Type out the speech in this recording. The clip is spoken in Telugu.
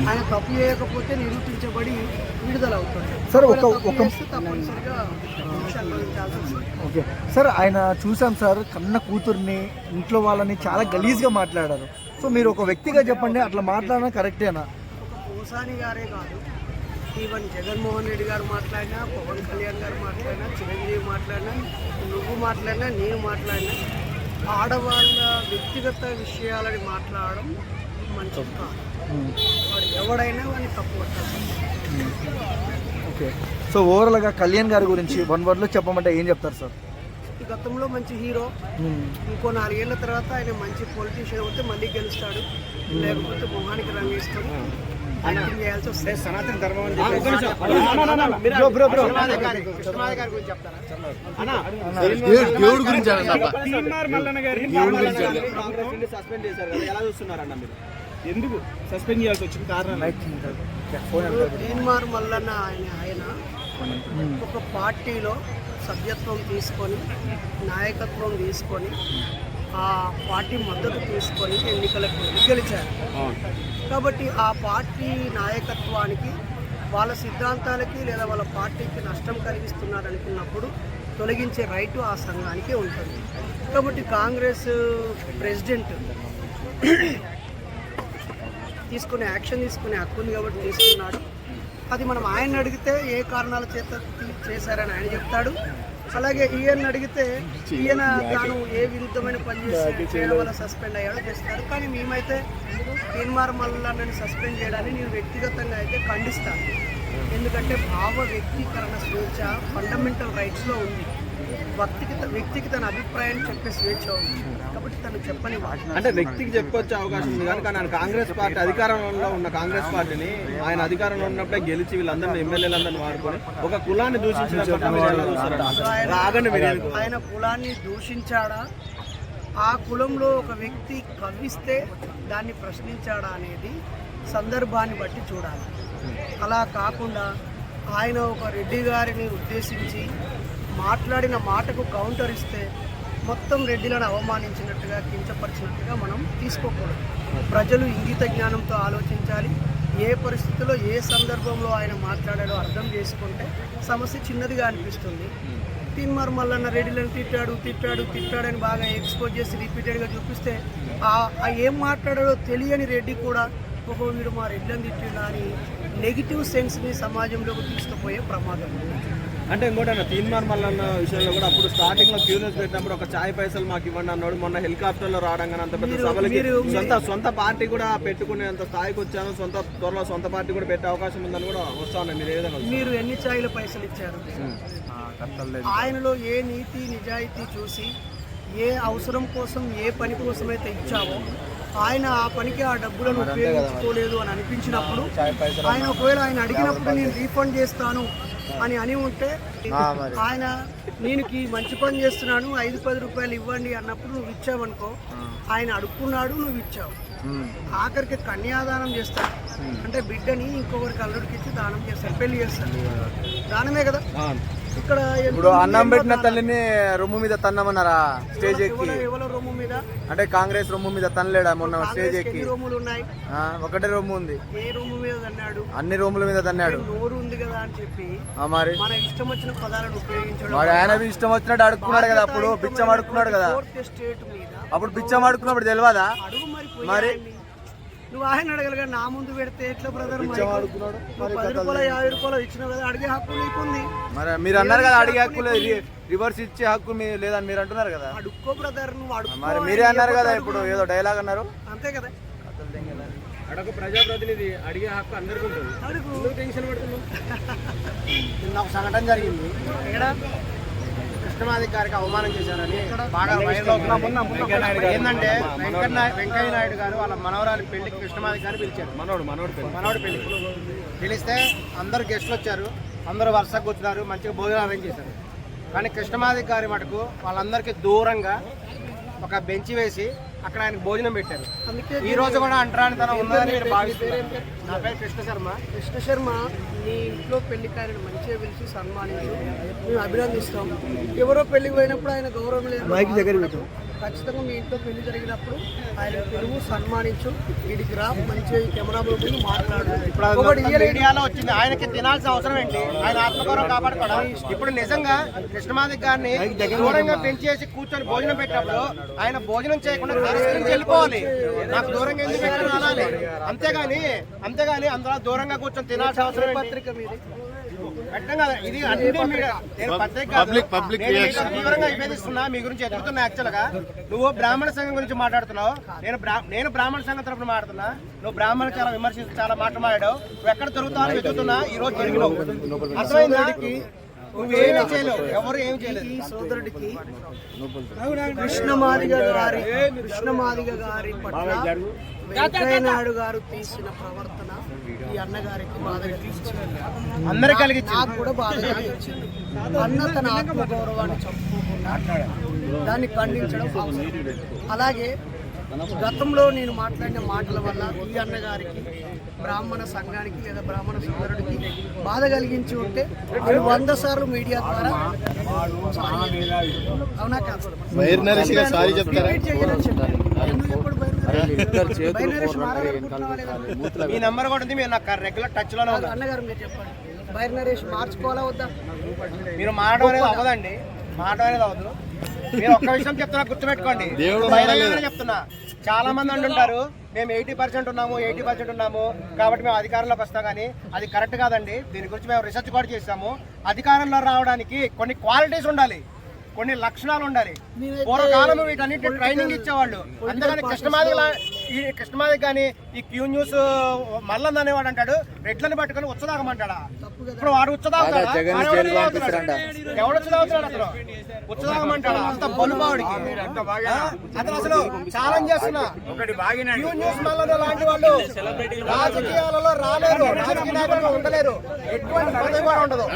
ఆయన తప్పు చేయకపోతే నిరూపించబడి విడుదల అవుతాడు సార్, ఒక- ఒక-. ఓకే. సార్ ఆయన చూసాం సార్ కన్న కూతుర్ని ఇంట్లో వాళ్ళని చాలా గలీజ్గా మాట్లాడారు. సో మీరు ఒక వ్యక్తిగా చెప్పండి అట్లా మాట్లాడడం కరెక్టేనా? ఒక పోసాని గారే కాదు. ఈవెన్ జగన్మోహన్ రెడ్డి గారు మాట్లాడినా పవన్ కళ్యాణ్ గారు మాట్లాడినా చిరంజీవి మాట్లాడినా నువ్వు మాట్లాడినా నేను మాట్లాడినా ఆడవాళ్ళ వ్యక్తిగత విషయాలని మాట్లాడడం కాదు వాడు ఎవడైనా వాడిని తప్పు పట్టాలి ఓకే సో ఓవరాల్గా కళ్యాణ్ గారి గురించి వన్ వర్డ్లో చెప్పమంటే ఏం చెప్తారు సార్ ఈ గతంలో మంచి హీరో ఇంకో నాలుగేళ్ళ తర్వాత ఆయన మంచి పొలిటీషియన్ అవుతే మళ్ళీ గెలుస్తాడు లేకపోతే మొహానికి రంగు వేసుకొని యాక్టింగ్ చేయాల్సి వస్తుంది సనాతన ధర్మం అని బ్రో బ్రో బ్రో దేవుడి గురించి అనండి తీన్మార్ మల్లన్న గారిని కాంగ్రెస్ నుండి సస్పెండ్ చేశారు కదా ఎలా చూస్తున్నారన్న మీరు ఎందుకు సస్పెండ్ చేయాల్సి వచ్చింది కారణం తీన్మార్ మల్లన్న ఆయన ఆయన ఒక పార్టీలో సభ్యత్వం తీసుకొని నాయకత్వం తీసుకొని ఆ పార్టీ మద్దతు తీసుకొని ఎన్నికలకు గెలిచారు. కాబట్టి ఆ పార్టీ నాయకత్వానికి వాళ్ళ సిద్ధాంతాలకి లేదా వాళ్ళ పార్టీకి నష్టం కలిగిస్తున్నారు అనుకున్నప్పుడు తొలగించే రైటు ఆ సంఘానికి ఉంటుంది. కాబట్టి కాంగ్రెస్ ప్రెసిడెంట్ తీసుకునే యాక్షన్ తీసుకునే హక్కు ఉంది కాబట్టి తీసుకున్నాడు. అది మనం ఆయన అడిగితే ఏ కారణాల చేత చేశారని ఆయన చెప్తాడు. అలాగే ఈయన అడిగితే ఈయన తాను ఏ విరుద్ధమైన పని చేసి చేయడం వల్ల సస్పెండ్ అయ్యాడో చేస్తారు. కానీ మేమైతే తీన్మార్ మల్లన్నని సస్పెండ్ చేయడాన్ని నేను వ్యక్తిగతంగా అయితే ఖండిస్తాను. ఎందుకంటే భావ వ్యక్తీకరణ స్వేచ్ఛ ఫండమెంటల్ రైట్స్లో ఉంది. వ్యక్తికి వ్యక్తికి తన అభిప్రాయాన్ని చెప్పే స్వేచ్ఛ ఉంది. కాబట్టి తను చెప్పని మాట అంటే వ్యక్తికి చెప్పుకొచ్చే అవకాశం ఉంది. కానీ కానీ ఆయన కాంగ్రెస్ పార్టీ అధికారంలో ఉన్న కాంగ్రెస్ పార్టీని ఆయన అధికారంలో ఉన్నప్పుడే గెలిచి వీళ్ళందరినీ ఎమ్మెల్యేలందరినీ వాడుకొని ఒక కులాన్ని దూషించిన ఎందుకు? ఆయన కులాన్ని దూషించాడా? ఆ కులంలో ఒక వ్యక్తి కవ్విస్తే దాన్ని ప్రశ్నించాడా అనేది సందర్భాన్ని బట్టి చూడాలి. అలా కాకుండా ఆయన ఒక రెడ్డి గారిని ఉద్దేశించి మాట్లాడిన మాటకు కౌంటర్ ఇస్తే మొత్తం రెడ్డిలను అవమానించినట్టుగా కించపరిచినట్టుగా మనం తీసుకోకూడదు. ప్రజలు ఇంగిత జ్ఞానంతో ఆలోచించాలి. ఏ పరిస్థితిలో ఏ సందర్భంలో ఆయన మాట్లాడాడో అర్థం చేసుకుంటే సమస్య చిన్నదిగా అనిపిస్తుంది. తిన్మార్ మల్లన్న రెడ్డిలను తిట్టాడు తిట్టాడు తిట్టాడని బాగా ఎక్స్పోజ్ చేసి రిపీటెడ్గా చూపిస్తే ఆ ఏం మాట్లాడాడో తెలియని రెడ్డి కూడా ఓహో వీడు మా రెడ్లను తిట్టిండా అని నెగిటివ్ సెన్స్ని సమాజంలోకి తీసుకుపోయే ప్రమాదం. ఉంది అంటే ఇంకోటి అన్న తీన్మార్ మల్లన్న విషయంలో కూడా అప్పుడు స్టార్టింగ్లో క్యూరియస్ పెట్టినప్పుడు ఒక చాయ్ పైసలు మాకు ఇవ్వండి అన్నాడు. మొన్న హెలికాప్టర్లో రావడం కానీ అంత పెద్ద సభలకి మీరు- సొంత సొంత పార్టీ కూడా పెట్టుకునేంత స్థాయికి వచ్చాను. సొంత త్వరలో సొంత పార్టీ కూడా పెట్టే అవకాశం ఉందని కూడా వస్తా ఉన్నాయి. మీరు ఏ విధంగా చూస్తారు? మీరు ఎన్ని ఛాయల పైసలు ఇచ్చారు? ఆయనలో ఏ నీతి నిజాయితీ చూసి ఏ అవసరం కోసం ఏ పని కోసం అయితే ఇచ్చావో ఆయన ఆ పనికి ఆ డబ్బులను ఉపయోగించుకోలేదు అని అనిపించినప్పుడు ఆయన ఒకవేళ ఆయన అడిగినప్పుడు నేను రీఫండ్ చేస్తాను అని అని ఉంటే ఆయన నేను ఈ మంచి పని చేస్తున్నాను ఐదు పది రూపాయలు ఇవ్వండి అన్నప్పుడు నువ్వు ఇచ్చావనుకో ఆయన అడుక్కున్నాడు నువ్వు ఇచ్చావు. ఆఖరికి కన్యాదానం చేస్తాడు. అంటే బిడ్డని ఇంకొకరికి అల్లుడికి ఇచ్చి దానం చేస్తాడు పెళ్ళి చేస్తాడు. దానమే కదా? ఇక్కడ ఇప్పుడు అన్నం పెట్టిన తల్లిని రొమ్ము మీద తన్నమన్నారా స్టేజ్ ఎక్కి? రొమ్ము మీద? అంటే కాంగ్రెస్ రొమ్ము మీద తనలేడా మొన్న స్టేజ్ ఎక్కి? రొమ్ములు ఉన్నాయి? ఒకటే రొమ్ము ఉంది. ఏ రొమ్ము మీద అన్నాడు అన్ని రొమ్ముల మీద తన్నాడు. నోరు ఉంది కదా అని చెప్పి ఆ, మరి? మన ఇష్టం వచ్చిన పదాలను ఉపయోగించడం వాడు ఆయన ఇష్టం వచ్చినట్టు అడుక్కున్నాడు కదా అప్పుడు? బిచ్చం అడుక్కున్నాడు కదా? ఫోర్త్ స్టేట్ మీద అప్పుడు బిచ్చం అడుక్కున్నప్పుడు తెలియదా మరి. నువ్వు ఆయన అడగలగా నా ముందు పెడితే ఎట్లా బ్రదర్ పది రూపాయలు యాభై రూపాయలు ఇచ్చినావు కదా అడిగే హక్కు నీకుంది. మరి మీరు అన్నారు కదా అడిగే హక్కు రివర్స్ ఇచ్చే హక్కు మీ లేదని మీరు అంటున్నారు కదా. అడుక్కో బ్రదర్ నువ్వు అడుక్కో మరి మీరే అన్నారు కదా ఇప్పుడు ఏదో డైలాగ్ అన్నారు. అంతే కదా. అడొక ప్రజాప్రతినిధి అడిగే హక్కు అందరికీ ఉంటుంది. అడుగు. టెన్షన్ పడుతున్నావు? నిన్న ఒక సంఘటన జరిగింది. ఎక్కడ? కృష్ణమాధికారికి అవమానం చేశారని బాగా ఏంటంటే వెంకయ్య నాయుడు గారు. వాళ్ళ మనవరాలి పెళ్ళికి కృష్ణమాధికారి పిలిచారు. మనోడు మనోడు మనవడి పెళ్ళి. పిలిస్తే అందరు గెస్టులు వచ్చారు. అందరూ వరుసగా కూర్చున్నారు మంచిగా భోజనం అరేంజ్ చేశారు. కానీ కృష్ణమాధికారి మటుకు వాళ్ళందరికీ దూరంగా ఒక బెంచ్ వేసి అక్కడ ఆయనకు భోజనం పెట్టారు. అందుకే ఈ రోజు కూడా అంటరానితనం ఉన్నదని నేను భావిస్తున్నాను. నా పేరు కృష్ణ శర్మ. కృష్ణ శర్మ నీ ఇంట్లో పెళ్ళికారిని మంచిగా పిలిచి సన్మానించు మేము అభినందిస్తాం. ఎవరో పెళ్ళికి పోయినప్పుడు ఆయన గౌరవం లేదు. మైక్ దగ్గర పెట్టు. ఖచ్చితంగా మీ ఇంట్లో పెళ్ళి జరిగినప్పుడు ఆయన పిలువు సన్మానించు. వీడికి రా మంచిగా ఈ కెమెరా ముందు మాట్లాడు. ఇప్పుడు. మీడియాలో వచ్చింది. ఆయనకి తినాల్సిన అవసరం ఏంటి? ఆయన ఆత్మగౌరవం కాపాడుకోవడం. ఇప్పుడు నిజంగా కృష్ణమాదిక్ గారిని దూరంగా పెంచేసి కూర్చొని భోజనం పెట్టినప్పుడు ఆయన భోజనం చేయకుండా వెళ్ళిపోవాలి. నాకు దూరంగా ఎందుకు అనాలి అంతేగాని అంతేగాని అందులో దూరంగా కూర్చొని తినాల్సిన అవసరం? పత్రిక మీది. మీ గురించి ఎదుగుతున్నా యాక్చువల్గా. నువ్వు బ్రాహ్మణ సంఘం గురించి మాట్లాడుతున్నావు. నేను నేను బ్రాహ్మణ సంఘం తరపున మాట్లాడుతున్నా. నువ్వు బ్రాహ్మణ చాలా విమర్శిస్తూ చాలా మాటలు మాట్లాడావు. నువ్వు ఎక్కడ దొరుకుతావు వెతుకుతున్నా. ఈ రోజు దొరికినావు అర్థమైందా? చేయలేవు. ఎవరు ఏమి చేయలేదు. ఈ సోదరుడికి కృష్ణమాదిగ గారి కృష్ణమాదిగ గారి పట్ల వెంకయ్య నాయుడు గారు తీసిన ప్రవర్తన ఈ అన్నగారికి బాధ కలిగించింది. నాకు కూడా బాధ కలిగించింది. అన్న తన ఆత్మగౌరవాన్ని చంపుకోకుండా దాన్ని ఖండించడం అలాగే గతంలో నేను మాట్లాడిన మాటల వల్ల ఈ అన్నగారికి బ్రాహ్మణ సంఘానికి లేదా బ్రాహ్మణ సోదరుడికి బాధ కలిగించి ఉంటే నేను వంద సార్లు మీడియా ద్వారా. అవునా కాదు ఈ నెంబర్ కూడా ఉంది మీరు నాకు రెగ్యులర్ టచ్లోనే అన్నగారు మీరు చెప్పండి. బయట నరేష్ మార్చుకోవాలా వద్దా? మీరు అనేది అవ్వదండి. మాడడం అనేది అవ్వదు. మీరు ఒక్క విషయం చెప్తున్నా గుర్తుపెట్టుకోండి. చెప్తున్నా. చాలా మంది అంటుంటారు మేము ఎయిటీ పర్సెంట్ ఉన్నాము ఎయిటీ పర్సెంట్ ఉన్నాము కాబట్టి మేము అధికారంలోకి వస్తాం కానీ అది కరెక్ట్ కాదండి. దీని గురించి మేము రీసెర్చ్ కూడా చేసాము అధికారంలో రావడానికి కొన్ని క్వాలిటీస్ ఉండాలి. కొన్ని లక్షణాలు ఉండాలి. పూర్వకాలం వీటన్నిటి ట్రైనింగ్ ఇచ్చేవాళ్ళు. అంతేగాని కృష్ణమాది ఈ కృష్ణమాది కానీ ఈ క్యూ న్యూస్ మల్లన్ అనేవాడు అంటాడు రెడ్లను పట్టుకొని ఉచ్చదాగమంటాడా? ఇప్పుడు వాడు ఉచ్చదాగుతాడా? ఎవడు ఉచ్చదాగుతున్నాడు? అసలు? ఉచ్చదాగమంటాడా? అంత బలుబావుడికి అతను అసలు ఛాలెంజ్ చేస్తున్నా. క్యూ న్యూస్ మల్లన్ లాంటి వాళ్ళు రాజకీయాలలో రాలేరు రాజకీయ నాయకులుగా ఉండలేరు. ఎటువంటి ఉండదు.